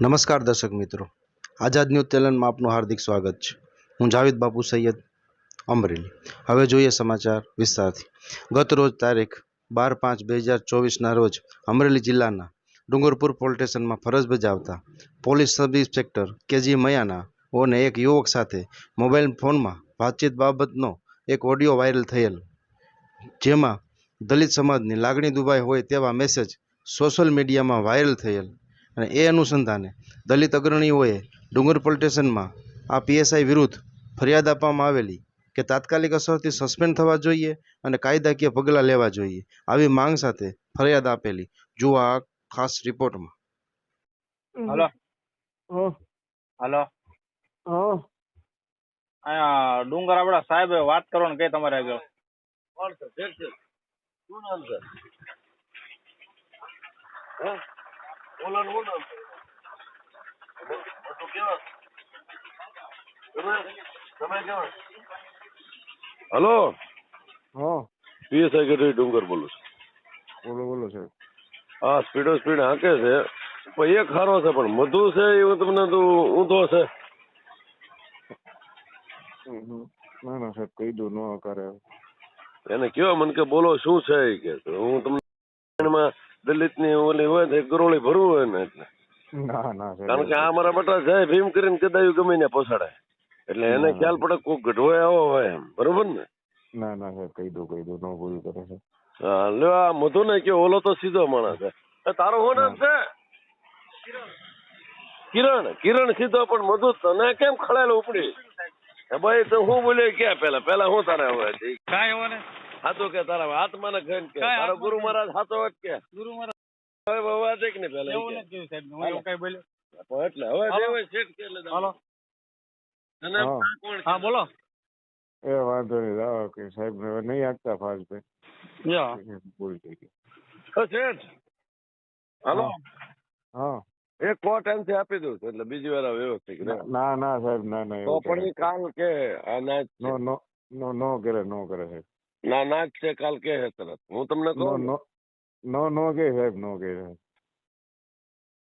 નમસ્કાર દર્શક મિત્રો. આઝાદ ન્યૂઝ ચેનલમાં આપનું હાર્દિક સ્વાગત છે. હું જાવેદ બાપુ સૈયદ અમરેલી. હવે જોઈએ સમાચાર વિસ્તારથી. ગત રોજ તારીખ બાર પાંચ બે હજાર ચોવીસના રોજ અમરેલી જિલ્લાના ડુંગરપુર પોલીસ સ્ટેશનમાં ફરજ બજાવતા police sub inspector K G Mayana ઓને એક યુવક સાથે મોબાઈલ ફોનમાં વાતચીત બાબતનો એક ઓડિયો વાયરલ થયેલ. જેમાં દલિત સમાજની લાગણી દુભાઈ હોય તેવા મેસેજ સોશિયલ મીડિયામાં વાયરલ થયેલ. અને એ અનુસંધાને દલિત અગ્રણીઓએ ડુંગર પોલીસ સ્ટેશનમાં આ પીએસઆઈ વિરુદ્ધ ફરિયાદ આપવામાં આવેલી કે તાત્કાલિક અસરથી સસ્પેન્ડ થવા જોઈએ અને કાયદાકીય પગલાં લેવા જોઈએ આવી માંગ સાથે ફરિયાદ આપેલી. જુઓ આ ખાસ રિપોર્ટમાં. હલો. હલો. હા. અહીંયા ડુંગર આપડા સાહેબ વાત કરો ને કઈ તમારે આગળ? કોણ છે. શું નામ છે? હે. ઓલાનું શું નામ મોટું કેવા તમે તમે કેવા હલો હા પીએસઆઈ સેક્રેટરી ડુંગર બોલું છું. બોલો બોલો સાહેબ. હા સ્પીડો સ્પીડ હાંકે છે. પણ એક ખારો છે પણ મધુ છે એવું તમને તો ઊંધો છે. ના ના સાહેબ કહી દો ન કરે. એને કયો મને કે બોલો શું છે એ કે હું તમને એમાં દલિતની ઓલી હોય ને ગરોળી ભરવું હોય ને એટલે. ના ના કારણ કે આ મારા બટા જાય ભીમ કરીને કદાયું ગમે ને પોસાડે એટલે એને ખ્યાલ પડે કોક ગઢવાય આવો હોય એમ. બરોબર ને? ના ના સાહેબ કહી દો કહી દો નો ભૂલ કરે છે. હા લ્યો આ મધુ ને કે ઓલો તો સીધો માણસ છે. તારો શું નામ છે? કિરણ. કિરણ. સીધો પણ મધુ તને કેમ ખળેલ ઉપડી? ભાઈ તો હું બોલ્યો ક્યાં? પેલા પેલા હું તારે હવે કાંઈ ને હાથું કે તારા આત્માને ખાઈને કે. તારો ગુરુ મહારાજ હાથો વાત કે. ગુરુ મહારાજ. હવે વાત કે ને પેલા એવું નથી સાહેબ હું એવું કઈ બોલ્યો. એટલે હવે હાલો. શેઠ કે એટલે હાલો. અને કોણ હા બોલો. એ વાંધો નહીં જાઓ કે સાહેબ હવે નહીં આપતા ફાસ્ટ યા. ભૂલ થઈ ગઈ ઓ શેઠ. હાલો. હા. એક કો ટાઈમથી આપી દઉં છું એટલે બીજી વાર વ્યવસ્થિત. ના ના સાહેબ ના ના તો પણ કાલ કે આ ના નો નો નો નો કરે નો કરે સાહેબ. ના નાચ છે કાલ કે હે તરત. હું તમને નો કહું નો? નો નો કે સાહેબ નો કે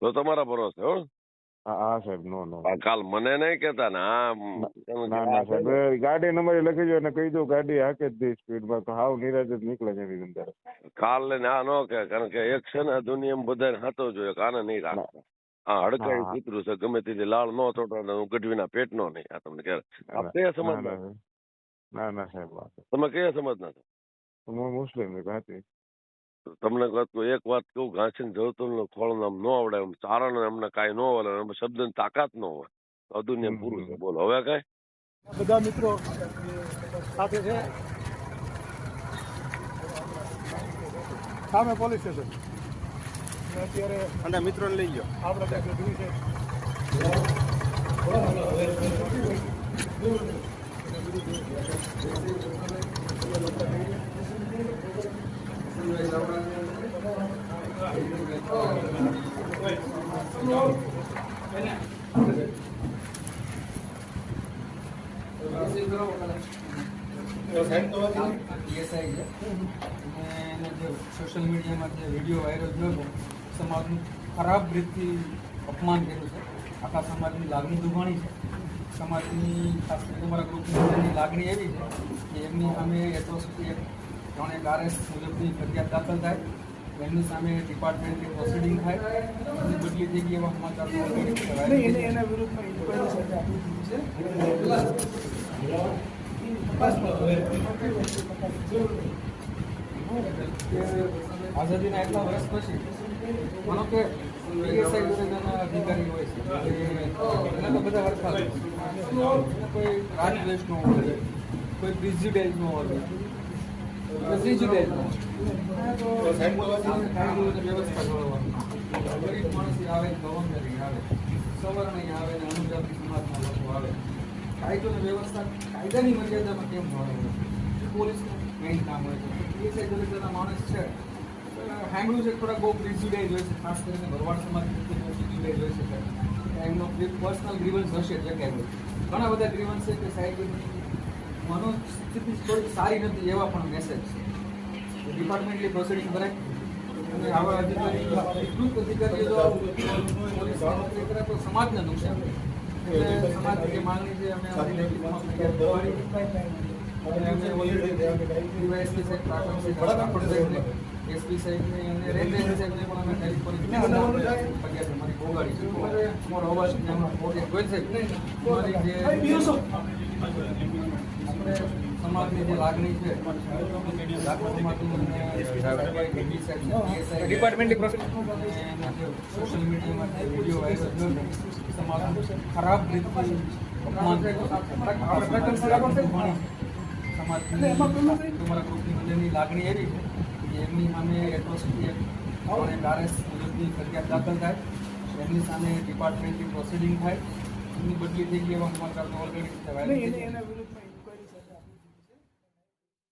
તો તમારા ભરોસે હો? હા હા સાહેબ નો નો. કાલ મને નહીં કેતા ને આ ના ના સાહેબ ગાડી નંબર લખી દો અને કહી દો ગાડી હાકે જ દે સ્પીડમાં તો હાવ નિરાજ જ નીકળે છે એની અંદર. કાલ ને આ નો કે કારણ કે એક છે ને દુનિયામાં બધાને હાથો જોઈએ કાને નહીં રાખો. આ હડકાઈ હા. કૂતરું છે ગમે તેથી લાળ નો ચોટો ને હું ગઢવીના પેટનો નહીં આ તમને ક્યારે ના, તે કયા ના, ના, ના ના સાહેબ વાત તમે કયા સમાજના છો? હું મુસ્લિમ છું ઘાતી તમને એક વાત કહું જરૂર ને ખોળ નામ ન આવડે એમ ચારણ એમને કાંઈ ન આવડે એમ શબ્દની તાકાત ન હોય આ પૂરું છે. બોલો હવે કાંઈ? બધા મિત્રો સાથે છે? સામે પોલીસ સ્ટેશન. અત્યારે અને મિત્રોને લઈ ગયો આપણે ત્યાં છે. સોશિયલ મીડિયામાં જે વીડિયો વાયરલ થયો સમાજનું ખરાબ રીતથી અપમાન કર્યું છે. આખા સમાજની લાગણી દુભાણી છે. સમાજની ખાસ કરીને અમારા ગ્રુપની લાગણી એવી છે કે એમની સામે એટ્રોસિટી એક ત્રણ ગારેસ મુજબની ફરિયાદ દાખલ થાય એમની સામે ડિપાર્ટમેન્ટની પ્રોસિડિંગ થાય એમની બદલી ગઈ એવા સમાચાર. એના વિરુદ્ધમાં ઇન્ક્વાયરી છે આઝાદીના એટલા વર્ષ પછી માનો કે પીએસઆઈ જોડેના અધિકારી હોય છે. એના તો બધા હરખા હોય છે. એને કોઈ ન હોય. કોઈ પ્રિજ્યુડાઇઝ ન હોય. પ્રિજ્યુડાઇઝ ન હોય. કાયદો અને વ્યવસ્થા ઘડવાની ગરીબ માણસ આવે ગવર્નર આવે. સવર્ણ આવે ને અનુજાતિ સમાજના લોકો આવે. કાયદો ને વ્યવસ્થા કાયદાની મર્યાદામાં કેમ મળે પોલીસનું મેઇન કામ હોય છે. પીએસઆઈ માણસ છે. સાંભળ્યું છે થોડાક બહુ પ્રિજ્યુડાઇઝ હોય છે ખાસ કરીને ભરવાડ સમાજ પ્રિજ્યુડાઇઝ હોય છે એમનો પર્સનલ ગ્રીવન્સ હશે એટલે કહેવું ઘણા બધા ગ્રીવન્સ છે કે સાહેબની મનોસ્થિતિ થોડી સારી નથી એવા પણ મેસેજ છે. ડિપાર્ટમેન્ટલી પ્રોસિડિંગ અને આવા અધિકારી વિકૃત અધિકારીઓ જો પોલીસ કરે તો સમાજને નુકસાન એટલે સમાજની જે માંગણી છે અમે અમારી લેખિતમાં ફરિયાદ કરી. અને અમે ડીવાયએસપી સાહેબ પ્રાથમિક સાહેબ રાઠોડ સાહેબને. એસપી સાહેબને અને રેલવે સાહેબને પણ અમે ટેલિફોનિક ફરિયાદ અમારી પોગાડી છે અમારો અવાજ ને અમારો છે. અમારી જે આપણે સમાજની જે લાગણી છે ડિપાર્ટમેન્ટની સોશિયલ મીડિયામાં જે વીડિયો વાયરલ થયો સમાજનું ખરાબ રીતે અપમાન થયું સમાજની તમારા ગ્રુપની અંદરની લાગણી એવી કે એમની સામે એટ્રોસિટી અને આરએસ મુજબની ફરિયાદ દાખલ થાય, એમની સામે ડિપાર્ટમેન્ટની પ્રોસિડિંગ થાય, એમની બદલી થઈ ગઈ એવા અમારા ઓલરેડી.